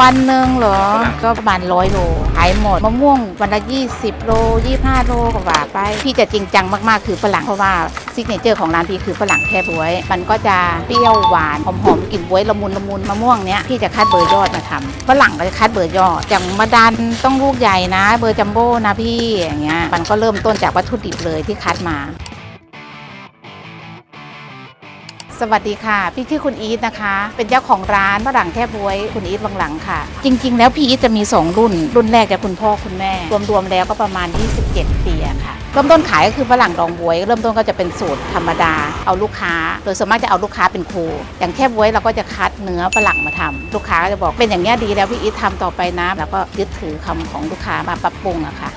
วันหนึ่งเหรอ ก็ประมาณร้อยโลขายหมดมะม่วงวันละ 20 โล 25 โลกว่าไป พี่จะจริงจังมากๆ คือฝรั่งเพราะว่าซิกเนเจอร์ของร้านพี่คือฝรั่งแค่บวย มันก็จะเปรี้ยวหวานหอมๆกลิ่นบวยละมุนละมุนมะม่วงเนี้ยพี่จะคัดเบอร์ยอดมาทำฝรั่งก็จะคัดเบอร์ยอดอย่างมาดันต้องลูกใหญ่นะ เบอร์จัมโบ้นะพี่อย่างเงี้ยมันก็เริ่มต้นจากวัตถุดิบเลยที่คัดมา สวัสดีค่ะ พี่ชื่อคุณอีทนะคะ เป็นเจ้าของร้านฝรั่งแทบบวยคุณอีทวังหลังค่ะ จริง ๆ แล้วพี่อีทจะมี 2 รุ่น รุ่นแรกจะคุณพ่อคุณแม่ รวมๆแล้วก็ประมาณ 27 ปีค่ะเริ่มต้นขายก็คือฝรั่งดองบวย เริ่มต้นก็จะเป็นสูตรธรรมดา เอาลูกค้า โดยส่วนมากจะเอาลูกค้าเป็นครู อย่างแทบบวยเราก็จะคัดเนื้อฝรั่งมาทำลูกค้าก็จะบอกเป็นอย่างนี้ดีแล้วพี่อีททำต่อไปนะแล้วก็ยึดถือคำของลูกค้ามาปรับปรุงอะค่ะ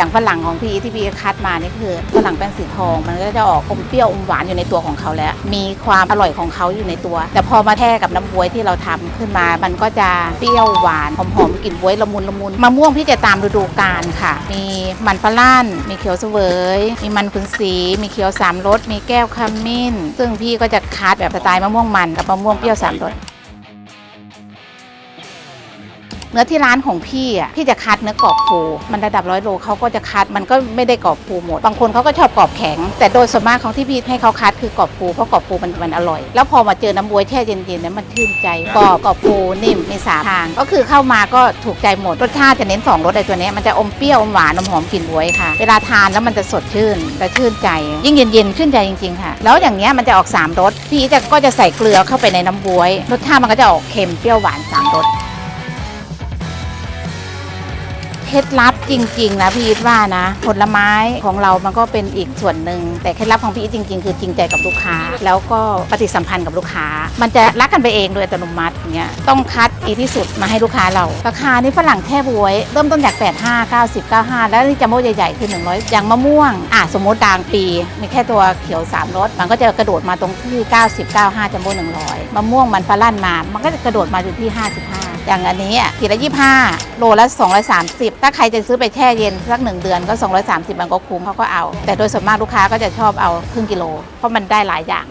อย่างฝรั่งของพี่ที่พี่คัดมานี่คือฝรั่งแป้งสีทอง มันก็จะออกอมเปรี้ยวอมหวานอยู่ในตัวของเขาแล้ว มีความอร่อยของเขาอยู่ในตัว แต่พอมาแท่กับน้ำบวยที่เราทำขึ้นมา มันก็จะเปรี้ยวหวานหอมๆกลิ่นบวยละมุนละมุนมะม่วงพี่จะตามฤดูกาลค่ะ มีมันฝรั่นมีเขียวเสวย มีมันขุนสี มีเขียวสามรสมีแก้วขมิ้น ซึ่งพี่ก็จะคัดแบบสไตล์มะม่วงมันกับมะม่วงเปรี้ยวสามรส เนื้อที่ร้านของพี่อะพี่จะคัดเนื้อกรอบฟูมันระดับร้อยโลเขาก็จะคัดมันก็ไม่ได้กรอบฟูหมด บางคนเขาก็ชอบกรอบแข็ง แต่โดยส่วนมากของที่พี่ให้เขาคัดคือกรอบฟูเพราะกรอบฟูมันมันอร่อย แล้วพอมาเจอน้ำบวยแช่เย็นๆนี่ยมันชื่นใจกรอบกรอบฟูนิ่มมีสามทาง ก็คือเข้ามาก็ถูกใจหมดรสชาติจะเน้นสองรสในตัวนี้มันจะอมเปรี้ยวอมหวานอมหอมกลิ่นบวยค่ะ เวลาทานแล้วมันจะสดชื่นและชื่นใจ ยิ่งเย็นๆชื่นใจจริงๆค่ะ แล้วอย่างเงี้ยมันจะออกสามรสพี่จะก็จะใส่เกลือเข้าไปในน้ำบวย รสชาติมันก็จะออกเค็มเปรี้ยวหวานสามรส เคล็ดลับจริง ๆ นะพี่อีทว่านะ ผลไม้ของเรามันก็เป็นอีกส่วนหนึ่งแต่เคล็ดลับของพี่อีทจริง ๆ คือจริงใจกับลูกค้า แล้วก็ปฏิสัมพันธ์กับลูกค้า มันจะรักกันไปเองโดยอัตโนมัติอย่างเงี้ยต้องคัดดีที่สุดมาให้ลูกค้าเรา ราคานี่ฝรั่งแค่บวย เริ่มต้นจาก 85 90 95 แล้วนี่จัมโบ้ใหญ่ๆคือ 100 อย่างมะม่วงอะสมมติดางปี มีแค่ตัวเขียว3รสมันก็จะกระโดดมาตรงที่ 90 95จัมโบ้100มะม่วงมันฝรั่นมา มันก็จะกระโดดมาอยู่ที่ 55 อย่างอันนี้อะขีดละ25โลละ 230 ถ้าใครจะซื้อไปแช่เย็นสักหนึ่งเดือนก็ 230มันก็คุ้มเขาก็เอา แต่โดยส่วนมากลูกค้าก็จะชอบเอาครึ่งกิโล เพราะมันได้หลายอย่าง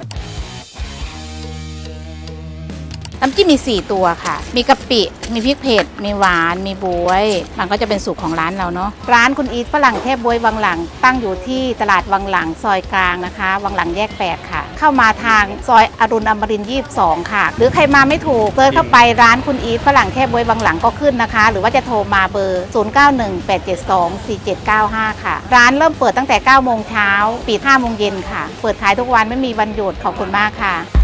น้ำจิ้มมี 4 ตัวค่ะ มีกะปิ มีพริกเผ็ด มีหวาน มีบวย มันก็จะเป็นสูตรของร้านเราเนาะ ร้านคุณอีทฝรั่งเทพบวยวังหลัง ตั้งอยู่ที่ตลาดวังหลังซอยกลางนะคะ วังหลังแยก 8 ค่ะ เข้ามาทางซอยอรุณอมรินทร์22 ค่ะ หรือใครมาไม่ถูกเซิร์ชเข้าไปร้านคุณอีทฝรั่งเทพบวยบางหลังก็ขึ้นนะคะ หรือว่าจะโทรมาเบอร์ 0918724795 ค่ะ ร้านเริ่มเปิดตั้งแต่ 9 โมงเช้าปิด5โมงเย็นค่ะ เปิดขายทุกวันไม่มีวันหยุดขอบคุณมากค่ะ